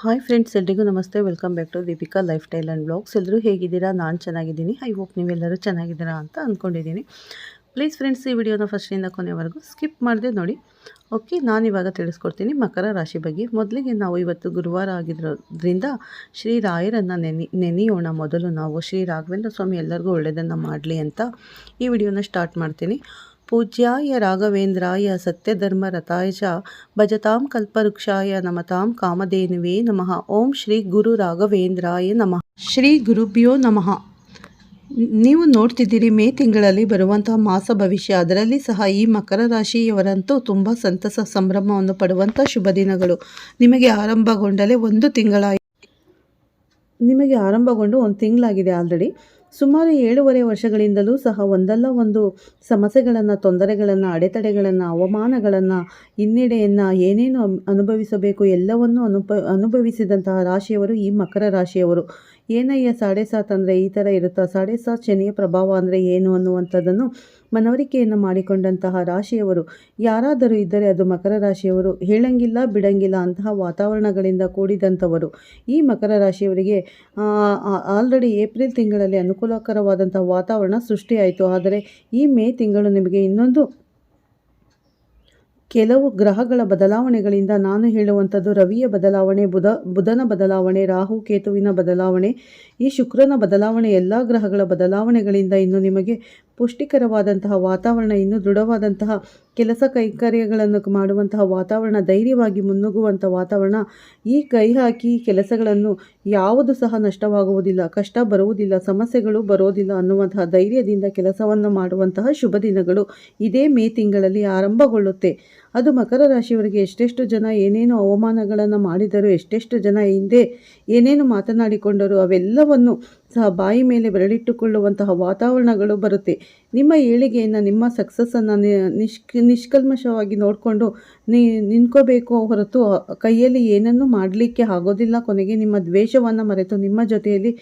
Hi friends ಎಲ್ರಿಗೂ ನಮಸ್ತೆ. Welcome back to Deepika lifestyle and blogs ಎಲ್ಲರೂ ಹೇಗಿದ್ದೀರಾ? ನಾನು ಚೆನ್ನಾಗಿದ್ದೀನಿ. ಐ ಹೋಪ್ ನೀವೆಲ್ಲರೂ ಚೆನ್ನಾಗಿದ್ದೀರಾ ಅಂತ ಅಂದ್ಕೊಂಡಿದ್ದೀನಿ ಪ್ಲೀಸ್ ಫ್ರೆಂಡ್ಸ್ ಈ ವಿಡಿಯೋನ ಫಸ್ಟಿಂದ ಕೊನೆವರೆಗೂ ಸ್ಕಿಪ್ ಮಾಡಿದೆ ನೋಡಿ. ಓಕೆ ನಾನು ಇವಾಗ ತಿಳಿಸ್ಕೊಡ್ತೀನಿ ಮಕರ ರಾಶಿ ಬಗ್ಗೆ. ಮೊದಲಿಗೆ ನಾವು ಇವತ್ತು ಗುರುವಾರ ಆಗಿರೋದ್ರಿಂದ ಶ್ರೀ ರಾಯರನ್ನು ನೆನೆ, ನೆನೆಯೋಣ. ಮೊದಲು ನಾವು ಶ್ರೀ ರಾಘವೇಂದ್ರ ಸ್ವಾಮಿ ಎಲ್ಲರಿಗೂ ಒಳ್ಳೆಯದನ್ನು ಮಾಡಲಿ ಅಂತ ಈ ವಿಡಿಯೋನ ಸ್ಟಾರ್ಟ್ ಮಾಡ್ತೀನಿ. ಪೂಜ್ಯಾಯ ರಾಘವೇಂದ್ರಾಯ ಸತ್ಯಧರ್ಮರತಾಯ ಚ ಭಜತಾಂ ಕಲ್ಪವೃಕ್ಷಾಯ ನಮತಾಂ ಕಾಮಧೇನುವೇ ನಮಃ. ಓಂ ಶ್ರೀ ಗುರು ರಾಘವೇಂದ್ರಾಯ ನಮಃ. ಶ್ರೀ ಗುರುಭ್ಯೋ ನಮಃ. ನೀವು ನೋಡ್ತಿದ್ದೀರಿ ಮೇ ತಿಂಗಳಲ್ಲಿ ಬರುವಂತಹ ಮಾಸ ಭವಿಷ್ಯ. ಅದರಲ್ಲಿ ಸಹ ಈ ಮಕರ ರಾಶಿಯವರಂತೂ ತುಂಬ ಸಂತಸ ಸಂಭ್ರಮವನ್ನು ಪಡುವಂಥ ಶುಭ ದಿನಗಳು. ನಿಮಗೆ ಆರಂಭಗೊಂಡಲೇ ಒಂದು ತಿಂಗಳ ನಿಮಗೆ ಆರಂಭಗೊಂಡು ಒಂದು ತಿಂಗಳಾಗಿದೆ ಆಲ್ರೆಡಿ. ಸುಮಾರು ಏಳೂವರೆ ವರ್ಷಗಳಿಂದಲೂ ಸಹ ಒಂದಲ್ಲ ಒಂದು ಸಮಸ್ಯೆಗಳನ್ನು, ತೊಂದರೆಗಳನ್ನು, ಅಡೆತಡೆಗಳನ್ನು, ಅವಮಾನಗಳನ್ನು, ಹಿನ್ನಡೆಯನ್ನು ಏನೇನು ಅನ್- ಅನುಭವಿಸಬೇಕು ಎಲ್ಲವನ್ನು ಅನುಪ, ಅನುಭವಿಸಿದಂತಹ ರಾಶಿಯವರು ಈ ಮಕರ ರಾಶಿಯವರು. ಏನಯ್ಯ ಸಾಡೆ ಸಾತ್ ಅಂದರೆ ಈ ಥರ ಇರುತ್ತಾ ಸಾಡೆ ಸಾತ್ ಶನಿಯ ಪ್ರಭಾವ ಅಂದರೆ ಏನು ಅನ್ನುವಂಥದ್ದನ್ನು ಮನವರಿಕೆಯನ್ನು ಮಾಡಿಕೊಂಡಂತಹ ರಾಶಿಯವರು, ಯಾರಾದರೂ ಇದ್ದರೆ ಅದು ಮಕರ ರಾಶಿಯವರು, ಹೇಳಂಗಿಲ್ಲ ಬಿಡಂಗಿಲ್ಲ ಅಂತಹ ವಾತಾವರಣಗಳಿಂದ ಕೂಡಿದಂಥವರು. ಈ ಮಕರ ರಾಶಿಯವರಿಗೆ ಆಲ್ರೆಡಿ ಏಪ್ರಿಲ್ ತಿಂಗಳಲ್ಲಿ ಅನುಕೂಲಕರವಾದಂಥ ವಾತಾವರಣ ಸೃಷ್ಟಿಯಾಯಿತು. ಆದರೆ ಈ ಮೇ ತಿಂಗಳು ನಿಮಗೆ ಇನ್ನೊಂದು ಕೆಲವು ಗ್ರಹಗಳ ಬದಲಾವಣೆಗಳಿಂದ ನಾನು ಹೇಳುವಂಥದ್ದು ರವಿಯ ಬದಲಾವಣೆ, ಬುಧ, ಬುಧನ ಬದಲಾವಣೆ, ರಾಹು, ಕೇತುವಿನ ಬದಲಾವಣೆ. ಈ ಶುಕ್ರನ ಬದಲಾವಣೆ ಎಲ್ಲ ಗ್ರಹಗಳ ಬದಲಾವಣೆಗಳಿಂದ ಇನ್ನು ನಿಮಗೆ ಪುಷ್ಟಿಕರವಾದಂತಹ ವಾತಾವರಣ, ಇನ್ನೂ ದೃಢವಾದಂತಹ ಕೆಲಸ ಕೈಕಾರ್ಯಗಳನ್ನು ಮಾಡುವಂತಹ ವಾತಾವರಣ, ಧೈರ್ಯವಾಗಿ ಮುನ್ನುಗ್ಗುವಂಥ ವಾತಾವರಣ, ಈ ಕೈ ಹಾಕಿ ಕೆಲಸಗಳನ್ನು ಯಾವುದು ಸಹ ನಷ್ಟವಾಗುವುದಿಲ್ಲ, ಕಷ್ಟ ಬರುವುದಿಲ್ಲ, ಸಮಸ್ಯೆಗಳು ಬರೋದಿಲ್ಲ ಅನ್ನುವಂತಹ ಧೈರ್ಯದಿಂದ ಕೆಲಸವನ್ನು ಮಾಡುವಂತಹ ಶುಭ ದಿನಗಳು ಇದೇ ಮೇ ತಿಂಗಳಲ್ಲಿ ಆರಂಭಗೊಳ್ಳುತ್ತೆ. ಅದು ಮಕರ ರಾಶಿಯವರಿಗೆ ಎಷ್ಟೆಷ್ಟು ಜನ ಏನೇನು ಅವಮಾನಗಳನ್ನು ಮಾಡಿದರು, ಎಷ್ಟೆಷ್ಟು ಜನ ಹಿಂದೆ ಏನೇನು ಮಾತನಾಡಿಕೊಂಡರು, ಅವೆಲ್ಲವನ್ನು ಸಹ ಬಾಯಿ ಮೇಲೆ ಬೆರಳಿಟ್ಟುಕೊಳ್ಳುವಂತಹ ವಾತಾವರಣಗಳು ಬರುತ್ತೆ. ನಿಮ್ಮ ಏಳಿಗೆಯನ್ನು, ನಿಮ್ಮ ಸಕ್ಸಸ್ಸನ್ನು ನಿಷ್ಕ, ನಿಷ್ಕಲ್ಮಶವಾಗಿ ನೋಡಿಕೊಂಡು ನೀ, ನಿಂತ್ಕೋಬೇಕು ಹೊರತು ಕೈಯಲ್ಲಿ ಏನನ್ನೂ ಮಾಡಲಿಕ್ಕೆ ಆಗೋದಿಲ್ಲ. ಕೊನೆಗೆ ನಿಮ್ಮ ದ್ವೇಷವನ್ನು ಮರೆತು, ನಿಮ್ಮ ಜೊತೆಯಲ್ಲಿ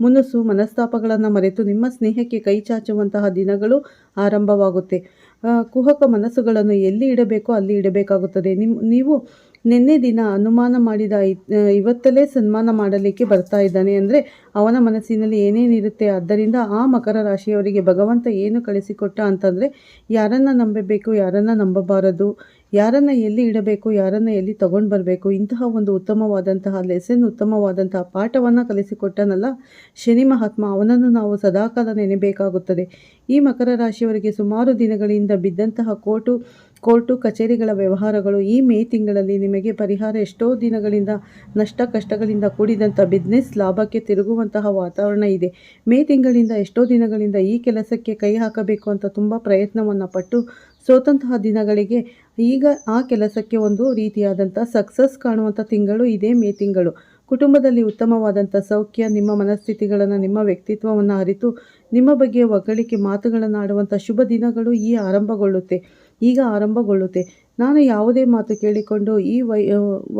ಮುನಸು ಮನಸ್ತಾಪಗಳನ್ನು ಮರೆತು, ನಿಮ್ಮ ಸ್ನೇಹಕ್ಕೆ ಕೈ ಚಾಚುವಂತಹ ದಿನಗಳು ಆರಂಭವಾಗುತ್ತೆ. ಕುಹಕ ಮನಸ್ಸುಗಳನ್ನು ಎಲ್ಲಿ ಇಡಬೇಕೋ ಅಲ್ಲಿ ಇಡಬೇಕಾಗುತ್ತದೆ. ನಿಮ್ಮ ನೀವು ನಿನ್ನೆ ದಿನ ಅನುಮಾನ ಮಾಡಿದ ಇವತ್ತಲೇ ಸನ್ಮಾನ ಮಾಡಲಿಕ್ಕೆ ಬರ್ತಾ ಇದ್ದಾನೆ ಅಂದರೆ ಅವನ ಮನಸ್ಸಿನಲ್ಲಿ ಏನೇನಿರುತ್ತೆ ಆದ್ದರಿಂದ ಆ ಮಕರ ರಾಶಿಯವರಿಗೆ ಭಗವಂತ ಏನು ಕಳಿಸಿಕೊಟ್ಟ ಅಂತಂದರೆ ಯಾರನ್ನು ನಂಬಬೇಕು, ಯಾರನ್ನು ನಂಬಬಾರದು, ಯಾರನ್ನು ಎಲ್ಲಿ ಇಡಬೇಕು, ಯಾರನ್ನು ಎಲ್ಲಿ ತಗೊಂಡು ಬರಬೇಕು, ಇಂತಹ ಒಂದು ಉತ್ತಮವಾದಂತಹ ಲೆಸನ್ ಉತ್ತಮವಾದಂತಹ ಪಾಠವನ್ನು ಕಲಿಸಿಕೊಟ್ಟನಲ್ಲ ಶನಿ ಮಹಾತ್ಮ, ಅವನನ್ನು ನಾವು ಸದಾಕಾಲ ನೆನೆಬೇಕಾಗುತ್ತದೆ. ಈ ಮಕರ ರಾಶಿಯವರಿಗೆ ಸುಮಾರು ದಿನಗಳಿಂದ ಬಿದ್ದಂತಹ ಕೋರ್ಟು ಕೋರ್ಟು ಕಚೇರಿಗಳ ವ್ಯವಹಾರಗಳು ಈ ಮೇ ತಿಂಗಳಲ್ಲಿ ನಿಮಗೆ ಪರಿಹಾರ ಎಷ್ಟೋ ದಿನಗಳಿಂದ ನಷ್ಟ ಕಷ್ಟಗಳಿಂದ ಕೂಡಿದಂಥ ಬಿಸ್ನೆಸ್ ಲಾಭಕ್ಕೆ ತಿರುಗುವಂತಹ ವಾತಾವರಣ ಇದೆ. ಮೇ ತಿಂಗಳಿಂದ ಎಷ್ಟೋ ದಿನಗಳಿಂದ ಈ ಕೆಲಸಕ್ಕೆ ಕೈ ಹಾಕಬೇಕು ಅಂತ ತುಂಬ ಪ್ರಯತ್ನವನ್ನು ಪಟ್ಟು ಸೋತಂತಹ ದಿನಗಳಿಗೆ ಈಗ ಆ ಕೆಲಸಕ್ಕೆ ಒಂದು ರೀತಿಯಾದಂಥ ಸಕ್ಸಸ್ ಕಾಣುವಂಥ ತಿಂಗಳು ಇದೇ ಮೇ ತಿಂಗಳು. ಕುಟುಂಬದಲ್ಲಿ ಉತ್ತಮವಾದಂಥ ಸೌಖ್ಯ, ನಿಮ್ಮ ಮನಸ್ಥಿತಿಗಳನ್ನು, ನಿಮ್ಮ ವ್ಯಕ್ತಿತ್ವವನ್ನು ಅರಿತು ನಿಮ್ಮ ಬಗ್ಗೆ ಒಗ್ಗಳಿಕೆ ಮಾತುಗಳನ್ನು ಆಡುವಂಥ ಶುಭ ದಿನಗಳು ಈ ಆರಂಭಗೊಳ್ಳುತ್ತೆ. ಈಗ ಆರಂಭಗೊಳ್ಳುತ್ತೆ. ನಾನು ಯಾವುದೇ ಮಾತು ಕೇಳಿಕೊಂಡು ಈ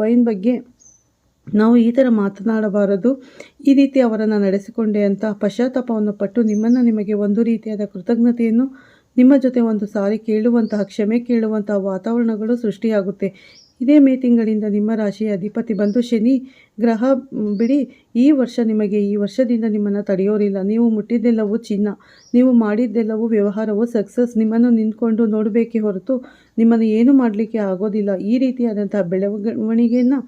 ವೈನ್ ಬಗ್ಗೆ ನಾವು ಈ ಥರ ಮಾತನಾಡಬಾರದು. ಈ ರೀತಿ ಅವರನ್ನು ನಡೆಸಿಕೊಂಡೆ ಅಂತ ಪಶ್ಚಾತ್ತಾಪವನ್ನು ಪಟ್ಟು ನಿಮ್ಮನ್ನು ನಿಮಗೆ ಒಂದು ರೀತಿಯಾದ ಕೃತಜ್ಞತೆಯನ್ನು ನಿಮ್ಮ ಜೊತೆ ಒಂದು ಸಾರಿ ಕೇಳುವಂತಹ, ಕ್ಷಮೆ ಕೇಳುವಂತಹ ವಾತಾವರಣಗಳು ಸೃಷ್ಟಿಯಾಗುತ್ತೆ. ಇದೇ ಮೇ ತಿಂಗಳಿಂದ ನಿಮ್ಮ ರಾಶಿಯ ಅಧಿಪತಿ ಬಂದು ಶನಿ ಗ್ರಹ ಬಿಡಿ. ಈ ವರ್ಷ ನಿಮಗೆ, ಈ ವರ್ಷದಿಂದ ನಿಮ್ಮನ್ನು ತಡೆಯೋರಿಲ್ಲ. ನೀವು ಮುಟ್ಟಿದ್ದೆಲ್ಲವೂ ಚಿನ್ನ. ನೀವು ಮಾಡಿದ್ದೆಲ್ಲವೂ ವ್ಯವಹಾರವು ಸಕ್ಸಸ್. ನಿಮ್ಮನ್ನು ನಿಂತ್ಕೊಂಡು ನೋಡಬೇಕೇ ಹೊರತು ನಿಮ್ಮನ್ನು ಏನು ಮಾಡಲಿಕ್ಕೆ ಆಗೋದಿಲ್ಲ. ಈ ರೀತಿಯಾದಂತಹ ಬೆಳವಣಿಗೆಯನ್ನು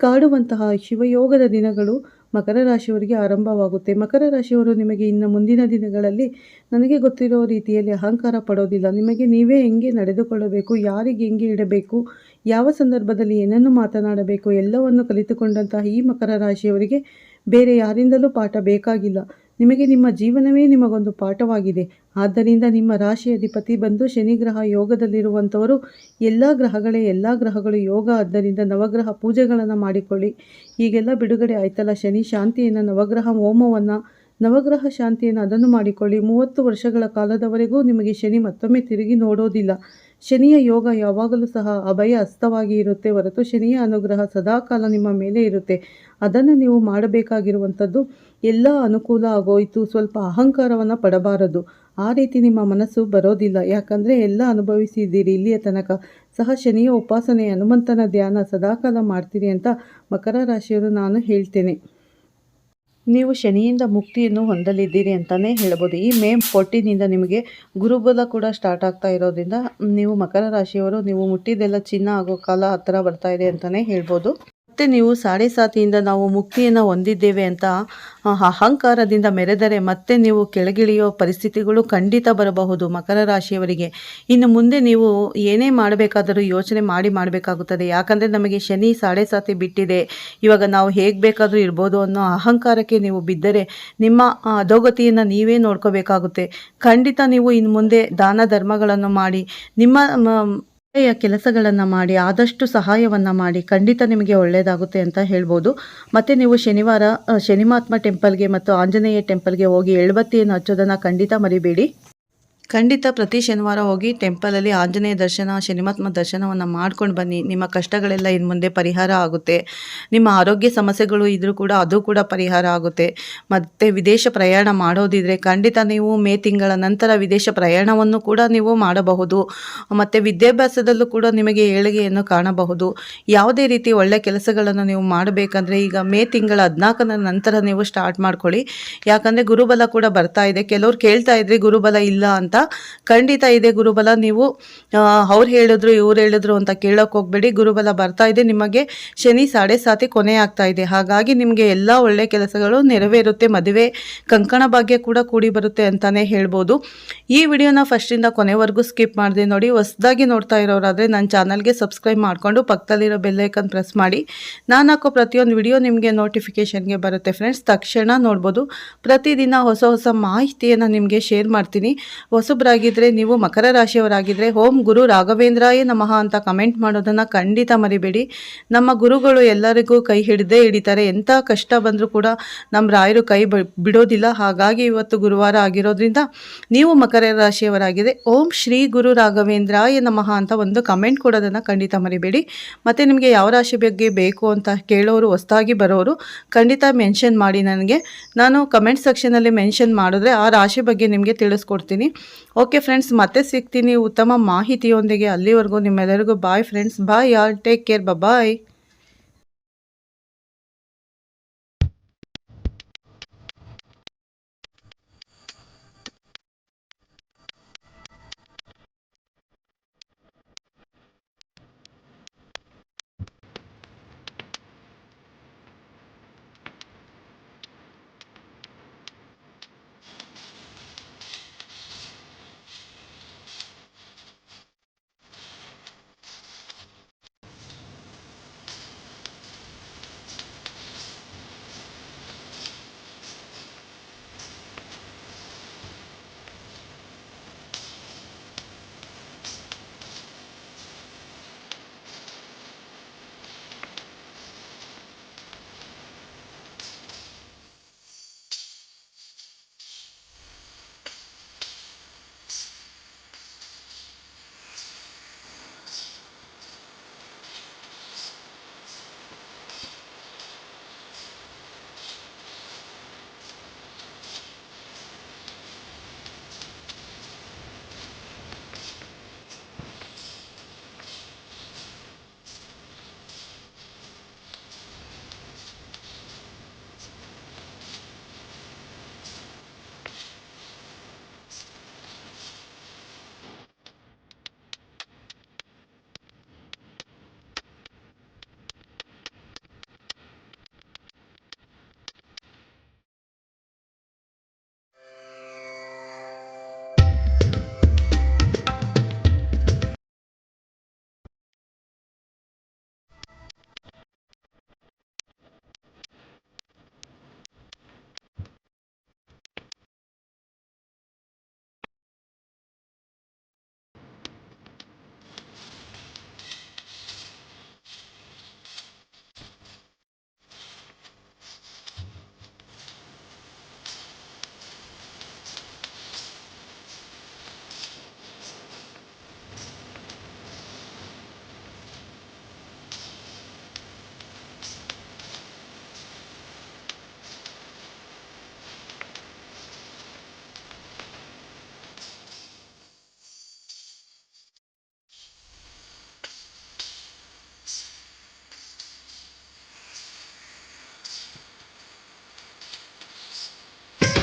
ಕಾಡುವಂತಹ ಶಿವಯೋಗದ ದಿನಗಳು ಮಕರ ರಾಶಿಯವರಿಗೆ ಆರಂಭವಾಗುತ್ತೆ. ಮಕರ ರಾಶಿಯವರು ನಿಮಗೆ ಇನ್ನು ಮುಂದಿನ ದಿನಗಳಲ್ಲಿ ನನಗೆ ಗೊತ್ತಿರೋ ರೀತಿಯಲ್ಲಿ ಅಹಂಕಾರ ಪಡೋದಿಲ್ಲ. ನಿಮಗೆ ನೀವೇ ಹೆಂಗೆ ನಡೆದುಕೊಳ್ಳಬೇಕು, ಯಾರಿಗೆ ಹೆಂಗೆ ಇಡಬೇಕು ಯಾವ ಸಂದರ್ಭದಲ್ಲಿ ಏನನ್ನು ಮಾತನಾಡಬೇಕು ಎಲ್ಲವನ್ನು ಕಲಿತುಕೊಂಡಂತಹ ಈ ಮಕರ ರಾಶಿಯವರಿಗೆ ಬೇರೆ ಯಾರಿಂದಲೂ ಪಾಠ ಬೇಕಾಗಿಲ್ಲ. ನಿಮಗೆ ನಿಮ್ಮ ಜೀವನವೇ ನಿಮಗೊಂದು ಪಾಠವಾಗಿದೆ. ಆದ್ದರಿಂದ ನಿಮ್ಮ ರಾಶಿ ಅಧಿಪತಿ ಬಂದು ಶನಿಗ್ರಹ ಯೋಗದಲ್ಲಿರುವಂಥವರು ಎಲ್ಲ ಗ್ರಹಗಳೇ, ಎಲ್ಲ ಗ್ರಹಗಳು ಯೋಗ. ಆದ್ದರಿಂದ ನವಗ್ರಹ ಪೂಜೆಗಳನ್ನು ಮಾಡಿಕೊಳ್ಳಿ. ಈಗೆಲ್ಲ ಬಿಡುಗಡೆ ಆಯ್ತಲ್ಲ ಶನಿ ಶಾಂತಿಯನ್ನು, ನವಗ್ರಹ ಹೋಮವನ್ನು. ನವಗ್ರಹ ಶಾಂತಿಯನ್ನು ಅದನ್ನು ಮಾಡಿಕೊಳ್ಳಿ. ಮೂವತ್ತು ವರ್ಷಗಳ ಕಾಲದವರೆಗೂ ನಿಮಗೆ ಶನಿ ಮತ್ತೊಮ್ಮೆ ತಿರುಗಿ ನೋಡೋದಿಲ್ಲ. ಶನಿಯ ಯೋಗ ಯಾವಾಗಲೂ ಸಹ ಅಭಯ ಹಸ್ತವಾಗಿ ಇರುತ್ತೆ ಹೊರತು ಶನಿಯ ಅನುಗ್ರಹ ಸದಾಕಾಲ ನಿಮ್ಮ ಮೇಲೆ ಇರುತ್ತೆ. ಅದನ್ನು ನೀವು ಮಾಡಬೇಕಾಗಿರುವಂಥದ್ದು ಎಲ್ಲ ಅನುಕೂಲ ಆಗೋಯಿತು, ಸ್ವಲ್ಪ ಅಹಂಕಾರವನ್ನು ಪಡಬಾರದು. ಆ ರೀತಿ ನಿಮ್ಮ ಮನಸ್ಸು ಬರೋದಿಲ್ಲ. ಯಾಕಂದರೆ ಎಲ್ಲ ಅನುಭವಿಸಿದ್ದೀರಿ ಇಲ್ಲಿಯ ತನಕ. ಸಹ ಶನಿಯ ಉಪಾಸನೆ, ಹನುಮಂತನ ಧ್ಯಾನ ಸದಾಕಾಲ ಮಾಡ್ತೀರಿ ಅಂತ ಮಕರ ರಾಶಿಯವರು ನಾನು ಹೇಳ್ತೇನೆ. ನೀವು ಶನಿಯಿಂದ ಮುಕ್ತಿಯನ್ನು ಹೊಂದಲಿದ್ದೀರಿ ಅಂತಲೇ ಹೇಳ್ಬೋದು. ಈ ಮೇ ಫೋರ್ಟೀನಿಂದ ನಿಮಗೆ ಗುರುಬಲ ಕೂಡ ಸ್ಟಾರ್ಟ್ ಆಗ್ತಾ ಇರೋದ್ರಿಂದ, ನೀವು ಮಕರ ರಾಶಿಯವರು, ನೀವು ಮುಟ್ಟಿದ್ದೆಲ್ಲ ಚಿನ್ನ ಆಗೋ ಕಾಲ ಹತ್ತಿರ ಬರ್ತಾ ಇದೆ ಅಂತಲೇ ಹೇಳ್ಬೋದು. ಮತ್ತೆ ನೀವು ಸಾಡೆ ಸಾತಿಯಿಂದ ನಾವು ಮುಕ್ತಿಯನ್ನು ಹೊಂದಿದ್ದೇವೆ ಅಂತ ಅಹಂಕಾರದಿಂದ ಮೆರೆದರೆ ಮತ್ತೆ ನೀವು ಕೆಳಗಿಳಿಯೋ ಪರಿಸ್ಥಿತಿಗಳು ಖಂಡಿತ ಬರಬಹುದು ಮಕರ ರಾಶಿಯವರಿಗೆ. ಇನ್ನು ಮುಂದೆ ನೀವು ಏನೇ ಮಾಡಬೇಕಾದರೂ ಯೋಚನೆ ಮಾಡಿ ಮಾಡಬೇಕಾಗುತ್ತದೆ. ಯಾಕಂದರೆ ನಮಗೆ ಶನಿ ಸಾಡೆ ಸಾತಿ ಬಿಟ್ಟಿದೆ. ಇವಾಗ ನಾವು ಹೇಗೆ ಬೇಕಾದರೂ ಇರ್ಬೋದು ಅನ್ನೋ ಅಹಂಕಾರಕ್ಕೆ ನೀವು ಬಿದ್ದರೆ ನಿಮ್ಮ ಅಧೋಗತಿಯನ್ನು ನೀವೇ ನೋಡ್ಕೋಬೇಕಾಗುತ್ತೆ. ಖಂಡಿತ ನೀವು ಇನ್ನು ಮುಂದೆ ದಾನ ಧರ್ಮಗಳನ್ನು ಮಾಡಿ ನಿಮ್ಮ ಕೆಲಸಗಳನ್ನು ಮಾಡಿ, ಆದಷ್ಟು ಸಹಾಯವನ್ನು ಮಾಡಿ ಖಂಡಿತ ನಿಮಗೆ ಒಳ್ಳೆಯದಾಗುತ್ತೆ ಅಂತ ಹೇಳ್ಬೋದು. ಮತ್ತು ನೀವು ಶನಿವಾರ ಶನಿಮಾತ್ಮ ಟೆಂಪಲ್ಗೆ ಮತ್ತು ಆಂಜನೇಯ ಟೆಂಪಲ್ಗೆ ಹೋಗಿ ಎಳ್ಬತ್ತಿಯನ್ನು ಹಚ್ಚೋದನ್ನು ಖಂಡಿತ ಮರಿಬೇಡಿ. ಖಂಡಿತ ಪ್ರತಿ ಶನಿವಾರ ಹೋಗಿ ಟೆಂಪಲಲ್ಲಿ ಆಂಜನೇಯ ದರ್ಶನ ಶನಿಮಾತ್ಮ ದರ್ಶನವನ್ನು ಮಾಡ್ಕೊಂಡು ಬನ್ನಿ. ನಿಮ್ಮ ಕಷ್ಟಗಳೆಲ್ಲ ಇನ್ನು ಮುಂದೆ ಪರಿಹಾರ ಆಗುತ್ತೆ. ನಿಮ್ಮ ಆರೋಗ್ಯ ಸಮಸ್ಯೆಗಳು ಇದ್ದರೂ ಕೂಡ ಅದು ಕೂಡ ಪರಿಹಾರ ಆಗುತ್ತೆ. ಮತ್ತು ವಿದೇಶ ಪ್ರಯಾಣ ಮಾಡೋದಿದ್ರೆ ಖಂಡಿತ ನೀವು ಮೇ ತಿಂಗಳ ನಂತರ ವಿದೇಶ ಪ್ರಯಾಣವನ್ನು ಕೂಡ ನೀವು ಮಾಡಬಹುದು. ಮತ್ತು ವಿದ್ಯಾಭ್ಯಾಸದಲ್ಲೂ ಕೂಡ ನಿಮಗೆ ಏಳಿಗೆಯನ್ನು ಕಾಣಬಹುದು. ಯಾವುದೇ ರೀತಿ ಒಳ್ಳೆಯ ಕೆಲಸಗಳನ್ನು ನೀವು ಮಾಡಬೇಕಂದ್ರೆ ಈಗ ಮೇ ತಿಂಗಳ ಹದಿನಾಲ್ಕನ ನಂತರ ನೀವು ಸ್ಟಾರ್ಟ್ ಮಾಡ್ಕೊಳ್ಳಿ. ಯಾಕಂದರೆ ಗುರುಬಲ ಕೂಡ ಬರ್ತಾ ಇದೆ. ಕೆಲವ್ರು ಕೇಳ್ತಾ ಇದ್ರಿ ಗುರುಬಲ ಇಲ್ಲ ಅಂತ ಖಂಡಿತ ಇದೆ ಗುರುಬಲ, ನೀವು ಅವ್ರು ಹೇಳಿದ್ರು, ಇವ್ರು ಹೇಳಿದ್ರು ಅಂತ ಕೇಳೋಕೆ ಹೋಗ್ಬೇಡಿ. ಗುರುಬಲ ಬರ್ತಾ ಇದೆ, ನಿಮಗೆ ಶನಿ ಸಾಡೆ ಸಾತಿ ಕೊನೆ ಆಗ್ತಾ ಇದೆ. ಹಾಗಾಗಿ ನಿಮಗೆ ಎಲ್ಲ ಒಳ್ಳೆಯ ಕೆಲಸಗಳು ನೆರವೇರುತ್ತೆ. ಮದುವೆ ಕಂಕಣ ಭಾಗ್ಯ ಕೂಡ ಕೂಡಿ ಬರುತ್ತೆ ಅಂತಲೇ ಹೇಳ್ಬೋದು. ಈ ವಿಡಿಯೋನ ಫಸ್ಟಿಂದ ಕೊನೆವರೆಗೂ ಸ್ಕಿಪ್ ಮಾಡಿದೆ ನೋಡಿ. ಹೊಸದಾಗಿ ನೋಡ್ತಾ ಇರೋರಾದರೆ ನನ್ನ ಚಾನಲ್ಗೆ ಸಬ್ಸ್ಕ್ರೈಬ್ ಮಾಡಿಕೊಂಡು ಪಕ್ಕದಲ್ಲಿರೋ ಬೆಲ್ಲೈಕನ್ ಪ್ರೆಸ್ ಮಾಡಿ. ನಾನು ಹಾಕೋ ಪ್ರತಿಯೊಂದು ವಿಡಿಯೋ ನಿಮಗೆ ನೋಟಿಫಿಕೇಷನ್ಗೆ ಬರುತ್ತೆ. ಫ್ರೆಂಡ್ಸ್, ತಕ್ಷಣ ನೋಡ್ಬೋದು. ಪ್ರತಿದಿನ ಹೊಸ ಹೊಸ ಮಾಹಿತಿಯನ್ನು ನಿಮಗೆ ಶೇರ್ ಮಾಡ್ತೀನಿ. ಹೊಸಬ್ರಾಗಿದ್ದರೆ ನೀವು ಮಕರ ರಾಶಿಯವರಾಗಿದ್ದರೆ ಓಂ ಗುರು ರಾಘವೇಂದ್ರಾಯ ನಮಃ ಅಂತ ಕಮೆಂಟ್ ಮಾಡೋದನ್ನು ಖಂಡಿತ ಮರಿಬೇಡಿ. ನಮ್ಮ ಗುರುಗಳು ಎಲ್ಲರಿಗೂ ಕೈ ಹಿಡಿದೇ ಹಿಡಿತಾರೆ. ಎಂಥ ಕಷ್ಟ ಬಂದರೂ ಕೂಡ ನಮ್ಮ ರಾಯರು ಕೈ ಬಿಡೋದಿಲ್ಲ. ಹಾಗಾಗಿ ಇವತ್ತು ಗುರುವಾರ ಆಗಿರೋದ್ರಿಂದ ನೀವು ಮಕರ ರಾಶಿಯವರಾಗಿದೆ ಓಂ ಶ್ರೀ ಗುರು ರಾಘವೇಂದ್ರಾಯ ನಮಃ ಅಂತ ಒಂದು ಕಮೆಂಟ್ ಕೊಡೋದನ್ನು ಖಂಡಿತ ಮರಿಬೇಡಿ. ಮತ್ತು ನಿಮಗೆ ಯಾವ ರಾಶಿ ಬಗ್ಗೆ ಬೇಕು ಅಂತ ಕೇಳೋರು, ಹೊಸದಾಗಿ ಬರೋರು, ಖಂಡಿತ ಮೆನ್ಷನ್ ಮಾಡಿ ನನಗೆ. ನಾನು ಕಮೆಂಟ್ ಸೆಕ್ಷನಲ್ಲಿ ಮೆನ್ಷನ್ ಮಾಡಿದ್ರೆ ಆ ರಾಶಿ ಬಗ್ಗೆ ನಿಮಗೆ ತಿಳಿಸ್ಕೊಡ್ತೀನಿ. ಓಕೆ ಫ್ರೆಂಡ್ಸ್ ಮತ್ತೆ ಸಿಗ್ತೀನಿ. ಉತ್ತಮ ಮಾಹಿತಿಯೊಂದಿಗೆ ಅಲ್ಲಿವರೆಗೂ ನಿಮ್ಮೆಲ್ಲರಿಗೂ. Bye friends bye all take care bye